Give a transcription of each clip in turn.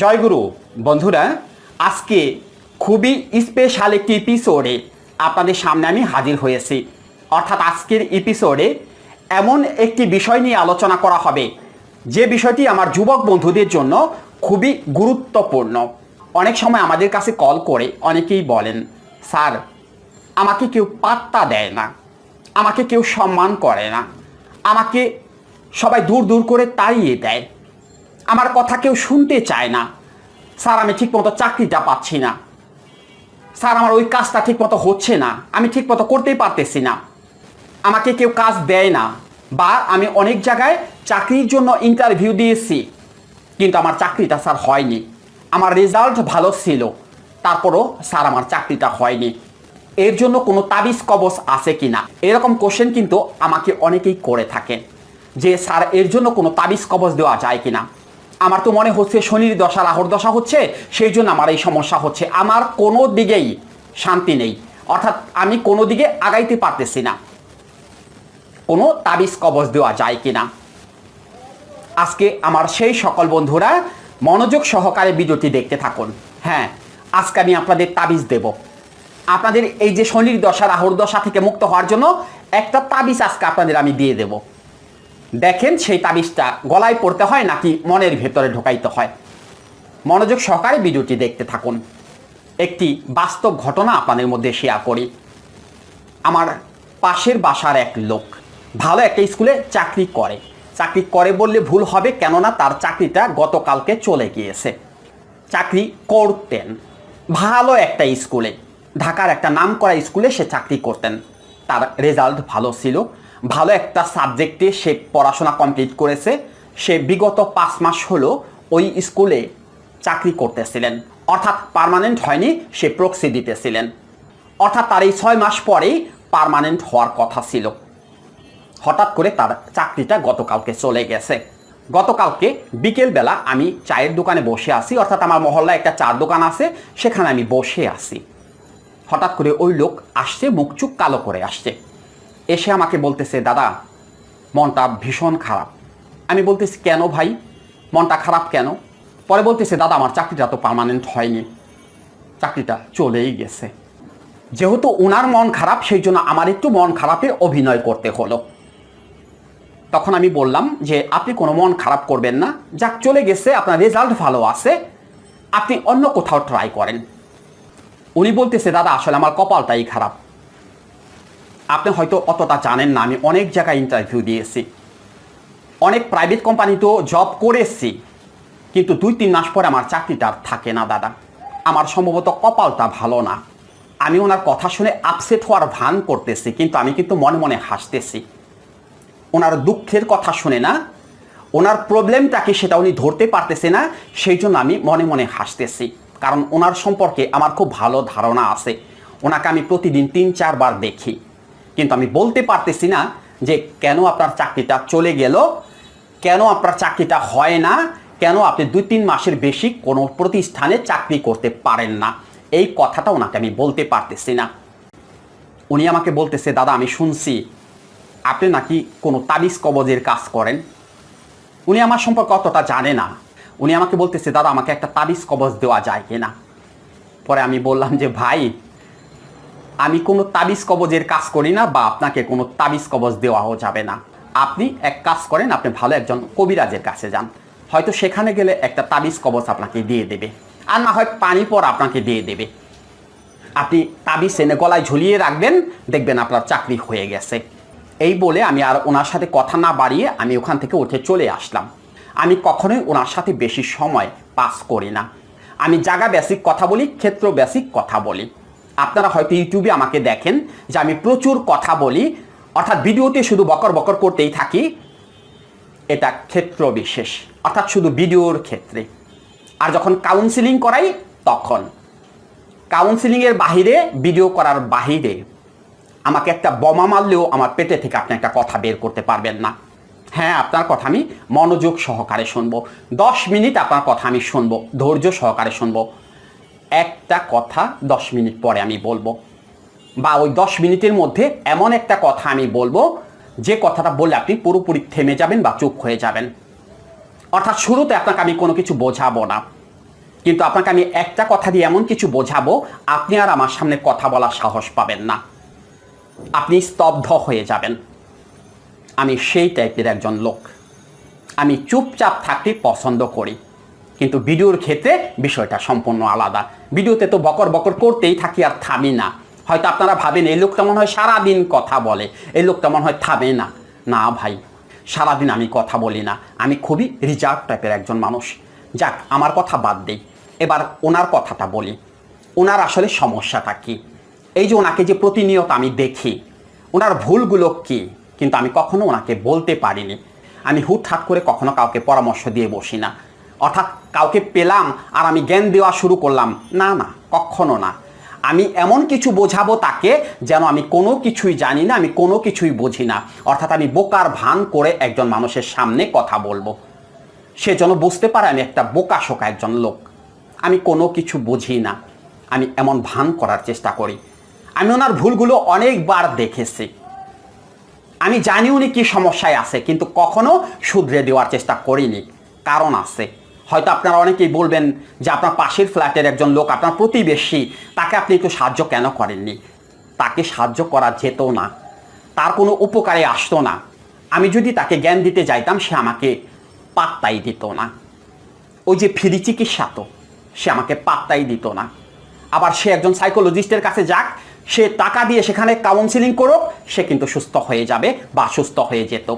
জয়গুরু বন্ধুরা, আজকে খুবই স্পেশাল একটি এপিসোডে আপনাদের সামনে আমি হাজির হয়েছি। অর্থাৎ আজকের এপিসোডে এমন একটি বিষয় নিয়ে আলোচনা করা হবে। যে বিষয়টি আমার যুবক বন্ধুদের জন্য খুবই গুরুত্বপূর্ণ। অনেক সময় আমাদের কাছে কল করে অনেকেই বলেন, স্যার, আমাকে কেউ পাত্তা দেয় না, আমাকে কেউ সম্মান করে না, আমাকে সবাই দূর দূর করে তাড়িয়ে দেয়। আমার কথা কেউ শুনতে চায় না। স্যার, আমি ঠিকমতো চাকরিটা পাচ্ছি না। স্যার, আমার ওই কাজটা ঠিকমতো হচ্ছে না। আমি ঠিকমতো করতেই পারতেছি না। আমাকে কেউ কাজ দেয় না। বা আমি অনেক জায়গায় চাকরির জন্য ইন্টারভিউ দিয়েছি, কিন্তু আমার চাকরিটা স্যার হয়নি। আমার রেজাল্ট ভালো ছিল। তারপরও স্যার আমার চাকরিটা হয়নি। এর জন্য কোনো তাবিজ কবচ আছে কি না এরকম কোশ্চেন কিন্তু আমাকে অনেকেই করে থাকেন যে স্যার, এর জন্য কোনো তাবিজ কবচ দেওয়া যায় কিনা? আমার তো মনে হচ্ছে শনির দশা, রাহুর দশা হচ্ছে, সেই জন্য আমার এই সমস্যা হচ্ছে। আমার কোনো দিকেই শান্তি নেই। অর্থাৎ আমি কোনো দিকে আগাইতে পারতেছি না। কোনো তাবিজ কবচ দেওয়া যায় কি না? আজকে আমার সেই সকল বন্ধুরা মনোযোগ সহকারে ভিডিওটি দেখতে থাকুন। হ্যাঁ আজকে আমি আপনাদের তাবিজ দেব। আপনাদের এই যে শনির দশা, রাহুর দশা থেকে মুক্ত হওয়ার জন্য একটা তাবিজ আজকে আপনাদের আমি দিয়ে দেব। দেখেন সেই তাবিজটা গলায় পড়তে হয় নাকি মনের ভেতরে ঢোকাইতে হয়? মনোযোগ সহকারে ভিডিওটি দেখতে থাকুন। একটি বাস্তব ঘটনা আপনাদের মধ্যে শেয়ার করি। আমার পাশের বাসার এক লোক ভালো একটা স্কুলে চাকরি করে। চাকরি করে বললে ভুল হবে কেননা তার চাকরিটা গতকালকে চলে গিয়েছে। চাকরি করতেন। ভালো একটা স্কুলে। ঢাকার একটা নাম করা স্কুলে সে চাকরি করতেন। তার রেজাল্ট ভালো ছিল। ভালো একটা সাবজেক্টে সে পড়াশোনা কমপ্লিট করেছে। সে বিগত পাঁচ মাস হলো ওই স্কুলে চাকরি করতেছিলেন। অর্থাৎ পার্মানেন্ট হয়নি, সে প্রক্সি দিতেছিলেন। অর্থাৎ তার এই ছয় মাস পরেই পার্মানেন্ট হওয়ার কথা ছিল। হঠাৎ করে তার চাকরিটা গতকালকে চলে গেছে। গতকালকে বিকেলবেলা আমি চায়ের দোকানে বসে আছি, অর্থাৎ আমার মহল্লায় একটা চার দোকান আছে, সেখানে আমি বসে আছি। হঠাৎ করে ওই লোক আসছে, মুখ চুপ কালো করে আসছে। এসে আমাকে বলতেছে, দাদা, মনটা ভীষণ খারাপ। আমি বলতেছি, কেন ভাই? মনটা খারাপ কেন? পরে বলতেছে, দাদা, আমার চাকরিটা তো পার্মানেন্ট হয়নি। চাকরিটা চলেই গেছে। যেহেতু ওনার মন খারাপ, সেই জন্য আমার একটু মন খারাপের অভিনয় করতে হলো। তখন আমি বললাম যে, আপনি কোনো মন খারাপ করবেন না। যাক, চলে গেছে, আপনার রেজাল্ট ভালো আছে। আপনি অন্য কোথাও ট্রাই করেন। উনি বলতেছে, দাদা, আসলে আমার কপালটাই খারাপ। আপনি হয়তো অতটা জানেন না, আমি অনেক জায়গায় ইন্টারভিউ দিয়েছি। অনেক প্রাইভেট কোম্পানিতেও জব করেছি, কিন্তু দুই তিন মাস পরে আমার চাকরিটা থাকে না, দাদা। আমার সম্ভবত কপালটা ভালো না। আমি ওনার কথা শুনে আপসেট হওয়ার ভান করতেছি, কিন্তু আমি কিন্তু মনে মনে হাসতেছি। ওনার দুঃখের কথা শুনে না, ওনার প্রবলেমটা কি সেটা উনি ধরতে পারতেছে না, সেই জন্য আমি মনে মনে হাসতেছি। কারণ ওনার সম্পর্কে আমার খুব ভালো ধারণা আছে। ওনাকে আমি প্রতিদিন তিন চারবার দেখি। কিন্তু আমি বলতে পারতেছি না যে কেন আপনার চাকরিটা চলে গেল, কেন আপনার চাকরিটা হয় না, কেন আপনি দুই তিন মাসের বেশি কোনো প্রতিষ্ঠানে চাকরি করতে পারেন না। এই কথাটা ওনাকে আমি বলতে পারতেছি না। উনি আমাকে বলতেছে, দাদা, আমি শুনছি আপনি নাকি কোনো তাবিজ কবজের কাজ করেন? উনি আমার সম্পর্কে অতটা জানে না। উনি আমাকে বলতেছে, দাদা, আমাকে একটা তাবিজ কবজ দেওয়া যায় কিনা পরে আমি বললাম যে, ভাই আমি কোনো তাবিজ কবজের কাজ করি না বা আপনাকে কোনো তাবিজ কবজ দেওয়াও যাবে না। আপনি এক কাজ করেন, আপনি ভালো একজন কবিরাজের কাছে যান। হয়তো সেখানে গেলে একটা তাবিজ কবজ আপনাকে দিয়ে দেবে। আর না হয় পানি পর আপনাকে দিয়ে দেবে। আপনি তাবিজ এনে গলায় ঝুলিয়ে রাখবেন, দেখবেন আপনার চাকরি হয়ে গেছে। এই বলে আমি আর ওনার সাথে কথা না বাড়িয়ে আমি ওখান থেকে উঠে চলে আসলাম। আমি কখনোই ওনার সাথে বেশি সময় পাস করি না। আমি জায়গা বেসিক কথা বলি, ক্ষেত্র বেসিক কথা বলি। আপনারা হয়তো ইউটিউবে আমাকে দেখেন যে আমি প্রচুর কথা বলি। অর্থাৎ ভিডিওতে শুধু বকর বকর করতেই থাকি। এটা ক্ষেত্র বিশেষ। অর্থাৎ শুধু ভিডিওর ক্ষেত্রে। আর যখন কাউন্সিলিং করাই, তখন। কাউন্সিলিংয়ের বাহিরে ভিডিও করার বাহিরে আমাকে একটা বোমা মারলেও আমার পেটে থেকে আপনি একটা কথা বের করতে পারবেন না। হ্যাঁ আপনার কথা আমি মনোযোগ সহকারে শুনব। দশ মিনিট আপনার কথা আমি শুনব। ধৈর্য সহকারে শুনব। একটা কথা দশ মিনিট পরে আমি বলব। বা ওই দশ মিনিটের মধ্যে এমন একটা কথা আমি বলব, যে কথাটা বললে আপনি পুরোপুরি থেমে যাবেন বা চুপ হয়ে যাবেন। অর্থাৎ শুরুতে আপনাকে আমি কোনো কিছু বোঝাবো না। কিন্তু আপনাকে আমি একটা কথা দিয়ে এমন কিছু বোঝাবো, আপনি আর আমার সামনে কথা বলার সাহস পাবেন না। আপনি স্তব্ধ হয়ে যাবেন। আমি সেই টাইপের একজন লোক। আমি চুপচাপ থাকতে পছন্দ করি। কিন্তু ভিডিওর ক্ষেত্রে বিষয়টা সম্পূর্ণ আলাদা। ভিডিওতে তো বকর বকর করতেই থাকি আর থামি না। হয়তো আপনারা ভাবেন, এই লোকটা মনে হয় সারাদিন কথা বলে। এই লোকটা মনে হয় থামে না। না ভাই, সারাদিন আমি কথা বলি না। আমি খুবই রিজার্ভ টাইপের একজন মানুষ। যাক, আমার কথা বাদ দেই। এবার ওনার কথাটা বলি। ওনার আসলে সমস্যাটা কী? এই যে ওনাকে যে প্রতিনিয়ত আমি দেখি, ওনার ভুলগুলো কি? কিন্তু আমি কখনো ওনাকে বলতে পারিনি। আমি হুটহাট করে কখনো কাউকে পরামর্শ দিয়ে বসি না। অর্থাৎ কাউকে পেলাম আর আমি জ্ঞান দেওয়া শুরু করলাম। না না, কখনো না। আমি এমন কিছু বোঝাবো তাকে যেন আমি কোনো কিছুই জানি না, আমি কোনো কিছুই বুঝি না। অর্থাৎ আমি বোকার ভান করে একজন মানুষের সামনে কথা বলব। সে যেন বুঝতে পারে আমি একটা বোকা শোকা একজন লোক। আমি কোনো কিছু বুঝি না। আমি এমন ভান করার চেষ্টা করি। আমি ওনার ভুলগুলো অনেকবার দেখেছি। আমি জানি উনি কি সমস্যায় আছে, কিন্তু কখনো শুধরে দেওয়ার চেষ্টা করিনি। কারণ আছে। হয়তো আপনারা অনেকেই বলবেন যে আপনার পাশের ফ্ল্যাটের একজন লোক, আপনার প্রতিবেশী, তাকে আপনি একটু সাহায্য কেন করেননি? তাকে সাহায্য করা যেত না। তার কোনো উপকারে আসতো না। আমি যদি তাকে জ্ঞান দিতে যাইতাম, সে আমাকে পাত্তাই দিত না। ওই যে ফ্রি চিকিৎসা তো, সে আমাকে পাত্তাই দিত না। আবার সে একজন সাইকোলজিস্টের কাছে যাক, সে টাকা দিয়ে সেখানে কাউন্সিলিং করুক, সে কিন্তু সুস্থ হয়ে যাবে বা সুস্থ হয়ে যেত।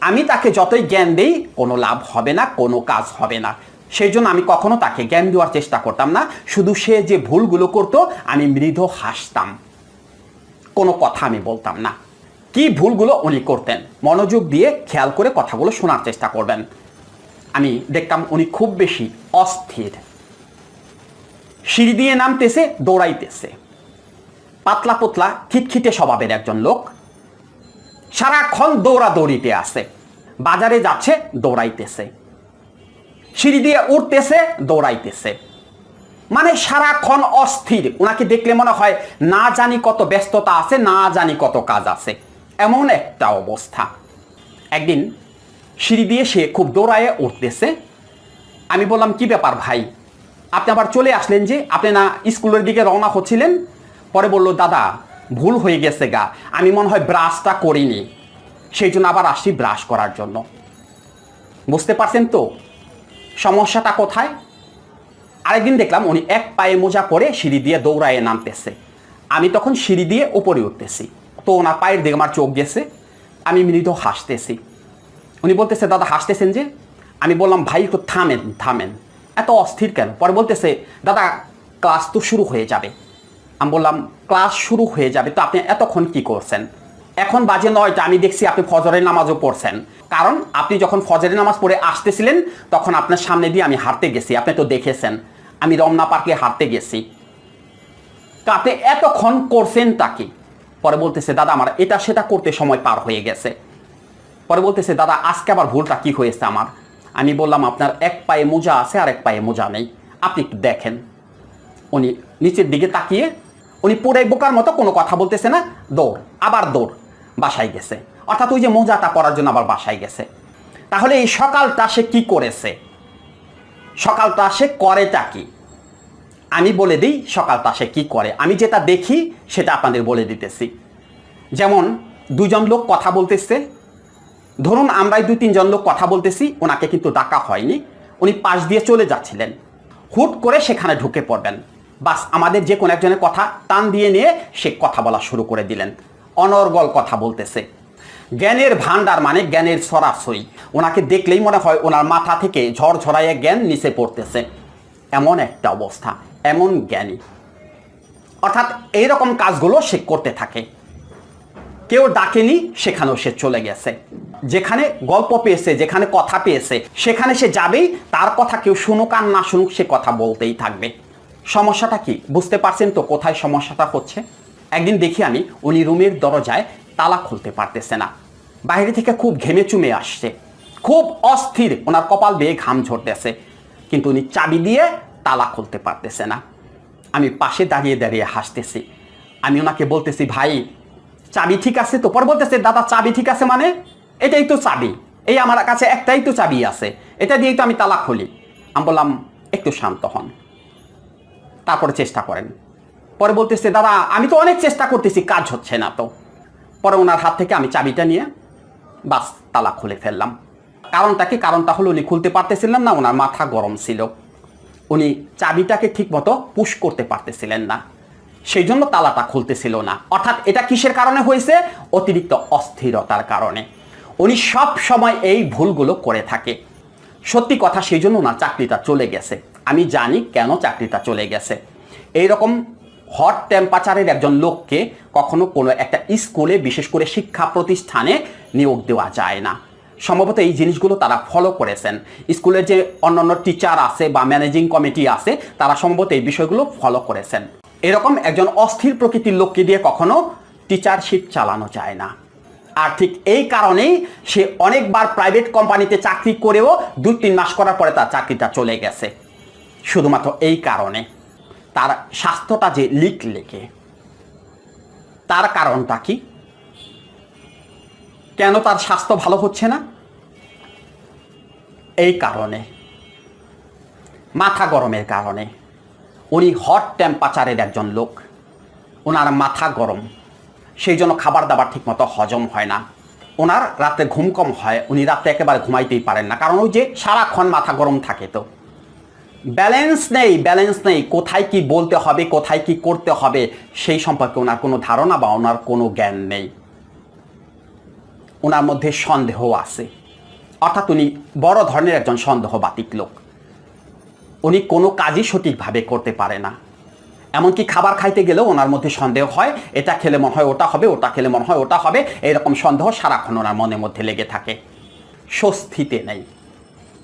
আমি তাকে যতই জ্ঞান দেই, কোনো লাভ হবে না, কোনো কাজ হবে না। সেই জন্য আমি কখনো তাকে জ্ঞান দেওয়ার চেষ্টা করতাম না। শুধু সে যে ভুলগুলো করতো, আমি মৃদু হাসতাম। কোনো কথা আমি বলতাম না। কি ভুলগুলো উনি করতেন, মনোযোগ দিয়ে খেয়াল করে কথাগুলো শোনার চেষ্টা করবেন। আমি দেখতাম উনি খুব বেশি অস্থির। সিঁড়ি দিয়ে নামতেছে, দৌড়াইতেছে। পাতলা পোতলা খিটখিটে স্বভাবের একজন লোক। সারাক্ষণ দৌড়াদৌড়িতে আছে। বাজারে যাচ্ছে, দৌড়াইতেছে। সিঁড়ি দিয়ে উঠতেছে, দৌড়াইতেছে। মানে সারাক্ষণ অস্থির। ওনাকে দেখলে মনে হয় না জানি কত ব্যস্ততা আছে, না জানি কত কাজ আছে। এমন একটা অবস্থা। একদিন সিঁড়ি দিয়ে সে খুব দৌড়ায়ে উঠতেছে। আমি বললাম, কি ব্যাপার ভাই? আপনি আবার চলে আসলেন যে, আপনি না স্কুলের দিকে রওনা হচ্ছিলেন? পরে বলল, দাদা ভুল হয়ে গেছে গা। আমি মনে হয় ব্রাশটা করিনি। সেই জন্য আবার আসছি ব্রাশ করার জন্য। বুঝতে পারছেন তো? সমস্যাটা কোথায়? আরেকদিন দেখলাম উনি এক পায়ে মোজা পরে সিঁড়ি দিয়ে দৌড়ায় নামতেছে। আমি তখন সিঁড়ি দিয়ে উপরে উঠতেছি। তো ওনার পায়ের দিকে আমার চোখ গেছে। আমি মৃদু হাসতেছি। উনি বলতেছে, দাদা, হাসতেছেন যে? আমি বললাম, ভাই, একটু থামেন থামেন। এত অস্থির কেন? পরে বলতেছে, দাদা ক্লাস তো শুরু হয়ে যাবে। আমি বললাম, ক্লাস শুরু হয়ে যাবে, তো আপনি এতক্ষণ কি করছেন? এখন বাজে নয়টা, আমি দেখছি আপনি ফজরের নামাজও পড়ছেন। কারণ আপনি যখন ফজরের নামাজ পড়ে আসতেছিলেন, তখন আপনার সামনে দিয়ে আমি হাঁটতে গেছি, আপনি তো দেখেছেন। আমি রমনা পার্কে হাঁটতে গেছি। তো আপনি এতক্ষণ করছেন তাকে পরে বলতেছে, দাদা আমার এটা সেটা করতে সময় পার হয়ে গেছে। পরে বলতেছে, দাদা, আজকে আবার ভুলটা কি হয়েছে আমার? আমি বললাম, আপনার এক পায়ে মোজা আছে আর এক পায়ে মোজা নেই। আপনি একটু দেখেন। উনি নিচের দিকে তাকিয়ে উনি পুরাই বোকার মতো কোনো কথা বলতেছে না, দৌড়, আবার দৌড়, বাসায় গেছে। অর্থাৎ ওই যে মোজাটা পরার জন্য আবার বাসায় গেছে। তাহলে এই সকালটা সে কি করেছে? সকালটা সে করেটা কি? আমি বলে দিই সকালটা সে কি করে। আমি যেটা দেখি সেটা আপনাদের বলে দিতেছি। যেমন দুজন লোক কথা বলতেছে। ধরুন আমরাই দুই তিনজন লোক কথা বলতেছি, ওনাকে কিন্তু ডাকা হয়নি। উনি পাশ দিয়ে চলে যাচ্ছিলেন। হুট করে সেখানে ঢুকে পড়বেন। বাস আমাদের যে কোনো একজনের কথা টান দিয়ে নিয়ে সে কথা বলা শুরু করে দিলেন। অনর্গল কথা বলতেছে। জ্ঞানের ভান্ডার মানে জ্ঞানের সরাসরি। ওনাকে দেখলেই মনে হয় ওনার মাথা থেকে ঝড় ঝড়াইয়ে জ্ঞান নিচে পড়তেছে। এমন একটা অবস্থা, এমন জ্ঞানী। অর্থাৎ এইরকম কাজগুলো সে করতে থাকে। কেউ ডাকেনি, সেখানেও সে চলে গেছে। যেখানে গল্প পেয়েছে, যেখানে কথা পেয়েছে, সেখানে সে যাবেই, তার কথা কেউ শুনুক আর না শুনুক সে কথা বলতেই থাকবে। সমস্যাটা কি? বুঝতে পারছেন তো কোথায় সমস্যাটা হচ্ছে? একদিন দেখি আমি, উনি রুমের দরজায় তালা খুলতে পারতেছে না। বাইরে থেকে খুব ঘেমে চুমে আসছে। খুব অস্থির, ওনার কপাল বেয়ে ঘাম ঝরতেছে। কিন্তু উনি চাবি দিয়ে তালা খুলতে পারতেছে না। আমি পাশে দাঁড়িয়ে দাঁড়িয়ে হাসতেছি। আমি ওনাকে বলতেছি, ভাই, চাবি ঠিক আছে তো? পরে বলতেছে, দাদা, চাবি ঠিক আছে মানে? এটাই তো চাবি। এই আমার কাছে একটাই তো চাবি আছে। এটা দিয়েই তো আমি তালা খুলি। আমি বললাম, একটু শান্ত হন। তারপরে চেষ্টা করেন। পরে বলতেছে, দাদা, আমি তো অনেক চেষ্টা করতেছি, কাজ হচ্ছে না তো। পরে ওনার হাত থেকে আমি চাবিটা নিয়ে বাস তালা খুলে ফেললাম। কারণটা কি? কারণটা হলো উনি খুলতে পারতেছিলেন না, ওনার মাথা গরম ছিল। উনি চাবিটাকে ঠিকমতো পুশ করতে পারতেছিলেন না। সেই জন্য তালাটা খুলতেছিল না। অর্থাৎ এটা কিসের কারণে হয়েছে? অতিরিক্ত অস্থিরতার কারণে। উনি সব সময় এই ভুলগুলো করে থাকে। সত্যি কথা, সেই জন্য ওনার চাকরিটা চলে গেছে। আমি জানি কেন চাকরিটা চলে গেছে। এইরকম হট টেম্পারেচারের একজন লোককে কখনো কোনো একটা স্কুলে, বিশেষ করে শিক্ষা প্রতিষ্ঠানে নিয়োগ দেওয়া যায় না। সম্ভবত এই জিনিসগুলো তারা ফলো করেছেন। স্কুলের যে অন্যান্য টিচার আছে বা ম্যানেজিং কমিটি আছে, তারা সম্ভবত এই বিষয়গুলো ফলো করেছেন। এরকম একজন অস্থির প্রকৃতির লোককে দিয়ে কখনো টিচারশিপ চালানো যায় না। আর ঠিক এই কারণেই সে অনেকবার প্রাইভেট কোম্পানিতে চাকরি করেও দুই তিন মাস করার পরে তার চাকরিটা চলে গেছে। শুধুমাত্র এই কারণে তার স্বাস্থ্যটা যে লিক লেগে তার কারণটা কি? কেন তার স্বাস্থ্য ভালো হচ্ছে না? এই কারণে, মাথা গরমের কারণে। উনি হট টেম্পারেচারের একজন লোক। ওনার মাথা গরম। সেই জন্য খাবার দাবার ঠিকমতো হজম হয় না। ওনার রাতে ঘুম কম হয়। উনি রাতে একেবারে ঘুমাইতেই পারেন না। কারণ ওই যে সারাক্ষণ মাথা গরম থাকে তো। ব্যালেন্স নেই ব্যালেন্স নেই। কোথায় কি বলতে হবে, কোথায় কি করতে হবে, সেই সম্পর্কে ওনার কোনো ধারণা বা ওনার কোনো জ্ঞান নেই। ওনার মধ্যে সন্দেহ আছে। অর্থাৎ উনি বড় ধরনের একজন সন্দেহবাতিক লোক। উনি কোনো কাজই সঠিকভাবে করতে পারে না। এমনকি খাবার খাইতে গেলেও ওনার মধ্যে সন্দেহ হয়, এটা খেলে মনে হয় ওটা হবে, ওটা খেলে মনে হয় ওটা হবে, এরকম সন্দেহ সারাক্ষণ ওনার মনের মধ্যে লেগে থাকে। স্বস্তিতে নেই।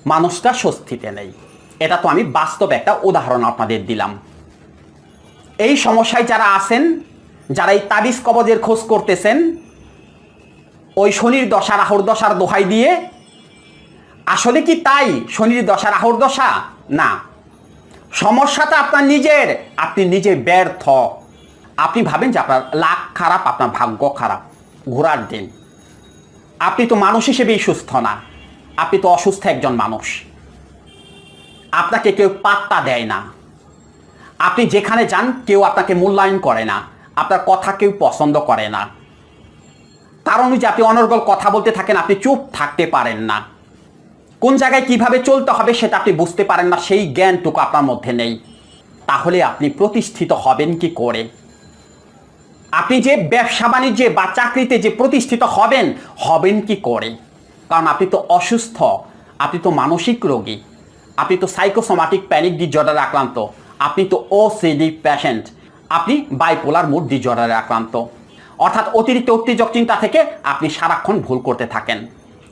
মানুষটা স্বস্তিতে নেই। এটা তো আমি বাস্তব একটা উদাহরণ আপনাদের দিলাম। এই সমস্যায় যারা আছেন, যারা এই তাবিজ কবজের খোঁজ করতেছেন, ওই শনির দশা, রাহুর দশার দোহাই দিয়ে, আসলে কি তাই শনির দশা, রাহুর দশা? না। সমস্যাটা আপনার নিজের, আপনি নিজে ব্যর্থ। আপনি ভাবেন যে আপনার লাখ খারাপ, আপনার ভাগ্য খারাপ, ঘোরার দিন। আপনি তো মানুষ হিসেবেই সুস্থ না। আপনি তো অসুস্থ একজন মানুষ। আপনাকে কেউ পাত্তা দেয় না। আপনি যেখানে যান, কেউ আপনাকে মূল্যায়ন করে না। আপনার কথা কেউ পছন্দ করে না। তার অনুযায়ী আপনি অনর্গল কথা বলতে থাকেন, আপনি চুপ থাকতে পারেন না। কোন জায়গায় কীভাবে চলতে হবে সেটা আপনি বুঝতে পারেন না, সেই জ্ঞানটুকু আপনার মধ্যে নেই। তাহলে আপনি প্রতিষ্ঠিত হবেন কি করে? আপনি যে ব্যবসা বাণিজ্যে বা চাকরিতে যে প্রতিষ্ঠিত হবেন হবেন কি করে? কারণ আপনি তো অসুস্থ, আপনি তো মানসিক রোগী। আপনি তো সাইকোসোমাটিক প্যানিক ডিজর্ডারে আক্রান্ত। আপনি তো ওসিডি প্যাশেন্ট আপনি বাইপোলার মুড ডিজর্ডারে আক্রান্ত। অর্থাৎ অতিরিক্ত উত্তেজক চিন্তা থেকে আপনি সারাক্ষণ ভুল করতে থাকেন।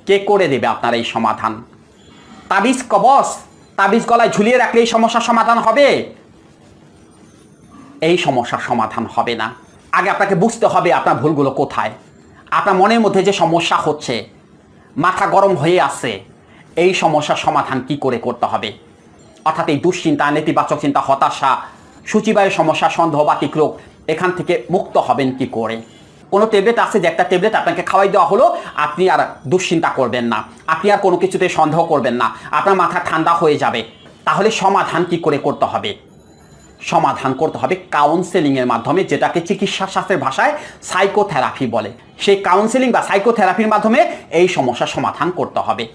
কে করে দেবে আপনার এই সমাধান? তাবিজ কবস তাবিজ গলায় ঝুলিয়ে রাখলে এই সমস্যার সমাধান হবে। এই সমস্যার সমাধান হবে না। আগে আপনাকে বুঝতে হবে আপনার ভুলগুলো কোথায়। আপনার মনের মধ্যে যে সমস্যা হচ্ছে, মাথা গরম হয়ে আছে এই সমস্যার সমাধান কি করে করতে হবে? অর্থাৎ এই দুশ্চিন্তা, নেতিবাচক চিন্তা, হতাশা, সূচিবায়ু সমস্যা সন্দেহবাতিক রোগ, এখান থেকে মুক্ত হবেন কি করে? কোনো ট্যাবলেট আছে যে একটা ট্যাবলেট আপনাকে খাওয়াই দেওয়া হলো, আপনি আর দুশ্চিন্তা করবেন না। আপনি আর কোনো কিছুতে সন্দেহ করবেন না। আপনার মাথা ঠান্ডা হয়ে যাবে। তাহলে সমাধান কি করে করতে হবে? সমাধান করতে হবে কাউন্সেলিংয়ের মাধ্যমে, যেটাকে চিকিৎসা শাস্ত্রের ভাষায় সাইকোথেরাপি বলে। সেই কাউন্সেলিং বা সাইকোথেরাপির মাধ্যমে এই সমস্যার সমাধান করতে হবে।